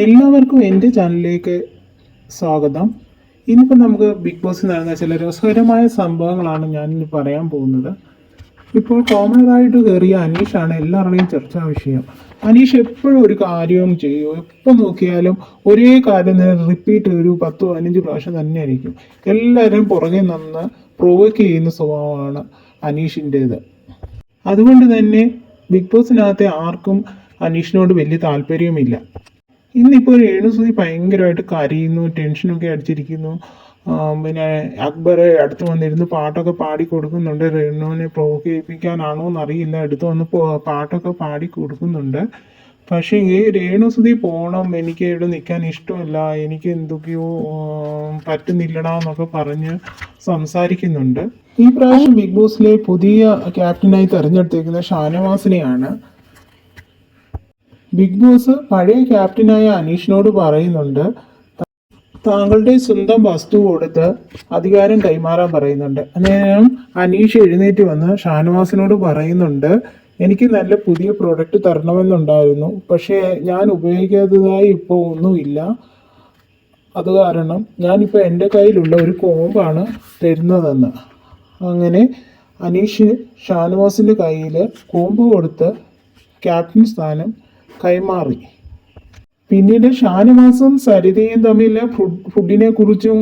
എല്ലാവർക്കും എന്റെ ചാനലിലേക്ക് സ്വാഗതം. ഇന്നിപ്പോൾ നമുക്ക് ബിഗ് ബോസിൽ നടന്ന ചില രസകരമായ സംഭവങ്ങളാണ് ഞാൻ ഇനി പറയാൻ പോകുന്നത്. ഇപ്പോൾ കോമണറായിട്ട് കയറിയ അനീഷാണ് എല്ലാവരുടെയും ചർച്ചാ വിഷയം. അനീഷ് എപ്പോഴും ഒരു കാര്യവും ചെയ്യും. എപ്പോൾ നോക്കിയാലും ഒരേ കാര്യം തന്നെ റിപ്പീറ്റ് ഒരു പത്ത് പതിനഞ്ച് പ്രാവശ്യം തന്നെ ആയിരിക്കും എല്ലാവരും പുറകെ നിന്ന് പ്രൊവോക്ക് ചെയ്യുന്ന സ്വഭാവമാണ് അനീഷിന്റേത്. അതുകൊണ്ട് തന്നെ ബിഗ് ബോസിനകത്തെ ആർക്കും അനീഷിനോട് വലിയ താല്പര്യമില്ല ഇന്നിപ്പോൾ രേണുസുതി ഭയങ്കരമായിട്ട് കരയുന്നു ടെൻഷനൊക്കെ അടിച്ചിരിക്കുന്നു. പിന്നെ അക്ബർ അടുത്ത് വന്നിരുന്ന് പാട്ടൊക്കെ പാടി കൊടുക്കുന്നുണ്ട്. രേണുവിനെ പ്രോത്സാഹിപ്പിക്കാനാണോ എന്നറിയില്ല. അടുത്ത് വന്ന് പാട്ടൊക്കെ പാടി കൊടുക്കുന്നുണ്ട്. പക്ഷേ ഈ രേണുസുതി പോകണം എനിക്ക് ഇവിടെ നിൽക്കാൻ ഇഷ്ടമല്ല എനിക്ക് എന്തൊക്കെയോ പറ്റുന്നില്ലടാ എന്നൊക്കെ പറഞ്ഞ് സംസാരിക്കുന്നുണ്ട്. ഈ പ്രാവശ്യം ബിഗ് ബോസിലെ പുതിയ ക്യാപ്റ്റനായി തെരഞ്ഞെടുത്തിരിക്കുന്ന ഷാനവാസിനെയാണ് ബിഗ് ബോസ് പഴയ ക്യാപ്റ്റനായ അനീഷിനോട് പറയുന്നുണ്ട് "ത- താങ്കളുടെ സ്വന്തം വസ്തു കൊടുത്ത് അധികാരം കൈമാറാൻ പറയുന്നുണ്ട്. അന്നേരം അനീഷ് എഴുന്നേറ്റ് വന്ന് ഷാനവാസിനോട് പറയുന്നുണ്ട് എനിക്ക് നല്ല പുതിയ പ്രോഡക്റ്റ് തരണമെന്നുണ്ടായിരുന്നു പക്ഷേ ഞാൻ ഉപയോഗിക്കാത്തതായി ഇപ്പോൾ ഒന്നുമില്ല. അത് കാരണം ഞാനിപ്പോൾ എന്റെ കയ്യിലുള്ള ഒരു കോമ്പാണ് തരുന്നതെന്ന്. അങ്ങനെ അനീഷ് ഷാനവാസിന്റെ കയ്യിൽ കോമ്പ് കൊടുത്ത് ക്യാപ്റ്റൻ സ്ഥാനം കൈമാറി. പിന്നീട് ഷാനവാസും സരിതയും തമ്മിൽ ഫുഡ് ഫുഡിനെ കുറിച്ചും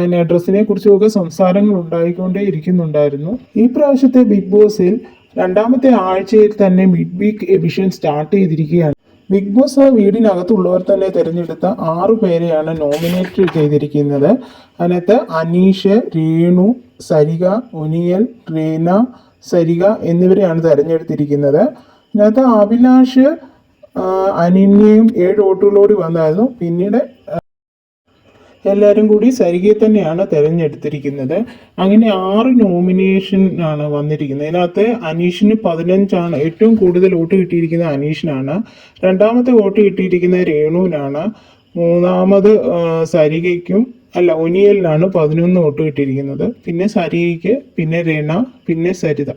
പിന്നെ ഡ്രസ്സിനെ കുറിച്ചും ഒക്കെ സംസാരങ്ങൾ ഉണ്ടായിക്കൊണ്ടേ ഇരിക്കുന്നുണ്ടായിരുന്നു. ഈ പ്രാവശ്യത്തെ ബിഗ് ബോസിൽ രണ്ടാമത്തെ ആഴ്ചയിൽ തന്നെ മിഡ് വീക്ക് എഡിഷൻ സ്റ്റാർട്ട് ചെയ്തിരിക്കുകയാണ്. ബിഗ് ബോസ് വീടിനകത്തുള്ളവർ തന്നെ തിരഞ്ഞെടുത്ത ആറു പേരെയാണ് നോമിനേറ്റ് ചെയ്തിരിക്കുന്നത്. അതിനകത്ത് അനീഷ് രേണു സരിക ഒനിയൽ റീന സരിക എന്നിവരെയാണ് തിരഞ്ഞെടുത്തിരിക്കുന്നത്. ഇതിനകത്ത് അഭിലാഷ് അനിന്യയും ഏഴ് വോട്ടുകളോട് വന്നായിരുന്നു. പിന്നീട് എല്ലാവരും കൂടി സരികെ തന്നെയാണ് തിരഞ്ഞെടുത്തിരിക്കുന്നത്. അങ്ങനെ ആറ് നോമിനേഷൻ ആണ് വന്നിരിക്കുന്നത്. ഇതിനകത്ത് അനീഷിന് പതിനഞ്ചാണ്. ഏറ്റവും കൂടുതൽ വോട്ട് കിട്ടിയിരിക്കുന്ന അനീഷിനാണ്. രണ്ടാമത്തെ വോട്ട് കിട്ടിയിരിക്കുന്നത് രേണുവിനാണ്. മൂന്നാമത് സരികയ്ക്കും അല്ല ഒനിയലിനാണ് പതിനൊന്ന് വോട്ട് കിട്ടിയിരിക്കുന്നത്. പിന്നെ സരികയ്ക്ക് പിന്നെ രേണ പിന്നെ സരിത.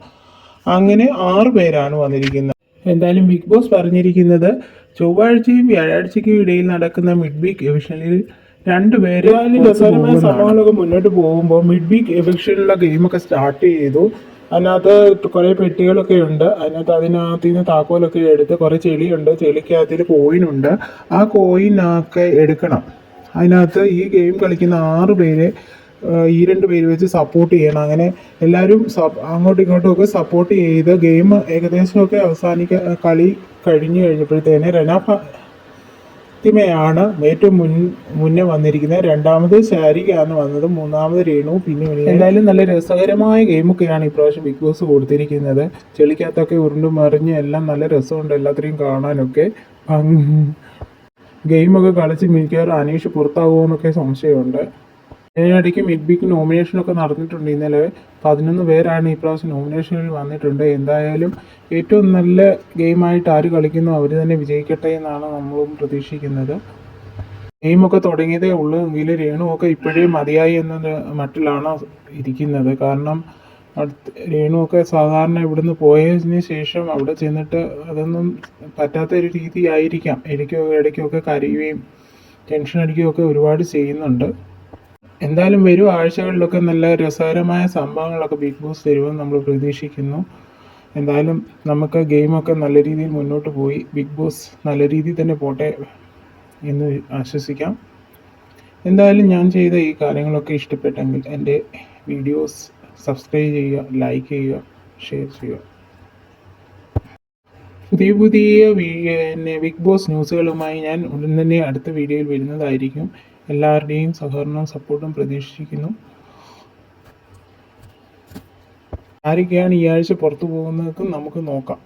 അങ്ങനെ ആറ് പേരാണ് വന്നിരിക്കുന്നത്. എന്തായാലും ബിഗ് ബോസ് പറഞ്ഞിരിക്കുന്നത് ചൊവ്വാഴ്ചയും വ്യാഴാഴ്ചയ്ക്കും ഇടയിൽ നടക്കുന്ന മിഡ് വീക്ക് എവിഷനിൽ രണ്ടുപേരും രസകരമായ സംഭവങ്ങളൊക്കെ മുന്നോട്ട് പോകുമ്പോൾ മിഡ് വീക്ക് എവിഷനിലുള്ള ഗെയിമൊക്കെ സ്റ്റാർട്ട് ചെയ്തു. അതിനകത്ത് കുറേ പെട്ടികളൊക്കെ ഉണ്ട്. അതിനകത്ത് അതിനകത്ത് നിന്ന് താക്കോലൊക്കെ എടുത്ത് കുറേ ചെളിയുണ്ട്. ചെളിക്കകത്തിൽ കോയിനുണ്ട് ആ കോയിനൊക്കെ എടുക്കണം. അതിനകത്ത് ഈ ഗെയിം കളിക്കുന്ന ആറ് പേര് ഈ രണ്ട് പേര് വെച്ച് സപ്പോർട്ട് ചെയ്യണം. അങ്ങനെ എല്ലാവരും അങ്ങോട്ടും ഇങ്ങോട്ടും ഒക്കെ സപ്പോർട്ട് ചെയ്ത് ഗെയിം ഏകദേശമൊക്കെ അവസാനിക്ക കളി കഴിഞ്ഞു കഴിഞ്ഞപ്പോഴത്തേന് റെന ഫാത്തിമയാണ് ഏറ്റവും മുൻ മുന്നേ വന്നിരിക്കുന്നത് രണ്ടാമത് ശാരികയാണ് വന്നത്. മൂന്നാമത് രേണു പിന്നെ. എന്തായാലും നല്ല രസകരമായ ഗെയിമൊക്കെയാണ് ഇപ്രാവശ്യം ബിഗ് ബോസ് കൊടുത്തിരിക്കുന്നത്. ചെളിക്കകത്തൊക്കെ ഉരുണ്ടും മറിഞ്ഞ് എല്ലാം നല്ല രസമുണ്ട് എല്ലാത്തിനെയും കാണാനൊക്കെ. ഗെയിമൊക്കെ കളിച്ച് മിക്കവാറും അനീഷ് പുറത്താകുമോ എന്നൊക്കെ സംശയമുണ്ട്. ഇതിനിടയ്ക്ക് മിഡ് വീക്ക് നോമിനേഷനൊക്കെ നടന്നിട്ടുണ്ട് ഇന്നലെ. പതിനൊന്ന് പേരാണ് ഈ പ്രാവശ്യം നോമിനേഷനിൽ വന്നിട്ടുണ്ട്. എന്തായാലും ഏറ്റവും നല്ല ഗെയിമായിട്ട് ആര് കളിക്കുന്നു അവർ തന്നെ വിജയിക്കട്ടെ എന്നാണ് നമ്മളും പ്രതീക്ഷിക്കുന്നത്. ഗെയിമൊക്കെ തുടങ്ങിയതേ ഉള്ളൂ എങ്കിൽ രേണുവൊക്കെ ഇപ്പോഴേ മതിയായി എന്ന മട്ടിലാണ് ഇരിക്കുന്നത്. കാരണം അടുത്ത് രേണുവൊക്കെ സാധാരണ ഇവിടുന്ന് പോയതിന് ശേഷം അവിടെ ചെന്നിട്ട് അതൊന്നും പറ്റാത്ത ഒരു രീതിയായിരിക്കാം. ഇടയ്ക്കോ ഇടയ്ക്കൊക്കെ കരയുകയും ടെൻഷൻ അടിക്കുകയൊക്കെ ഒരുപാട് ചെയ്യുന്നുണ്ട്. എന്തായാലും വരും. ആഴ്ചകളിലൊക്കെ നല്ല രസകരമായ സംഭവങ്ങളൊക്കെ ബിഗ് ബോസ് തരുമെന്ന് നമ്മൾ പ്രതീക്ഷിക്കുന്നു. എന്തായാലും നമുക്ക് ഗെയിമൊക്കെ നല്ല രീതിയിൽ മുന്നോട്ട് പോയി. ബിഗ് ബോസ് നല്ല രീതിയിൽ തന്നെ പോട്ടെ എന്ന് ആശ്വസിക്കാം. എന്തായാലും ഞാൻ ചെയ്ത ഈ കാര്യങ്ങളൊക്കെ ഇഷ്ടപ്പെട്ടെങ്കിൽ എന്റെ വീഡിയോസ് സബ്സ്ക്രൈബ് ചെയ്യുക ലൈക്ക് ചെയ്യുക ഷെയർ ചെയ്യുക. പുതിയ പുതിയ ബിഗ് ബോസ് ന്യൂസുകളുമായി ഞാൻ ഉടൻ തന്നെ അടുത്ത വീഡിയോയിൽ വരുന്നതായിരിക്കും. എല്ലാവരുടെയും സഹകരണവും സപ്പോർട്ടും പ്രതീക്ഷിക്കുന്നു. ആരൊക്കെയാണ് ഈ ആഴ്ച പുറത്തു പോകുന്നതൊക്കെ നമുക്ക് നോക്കാം.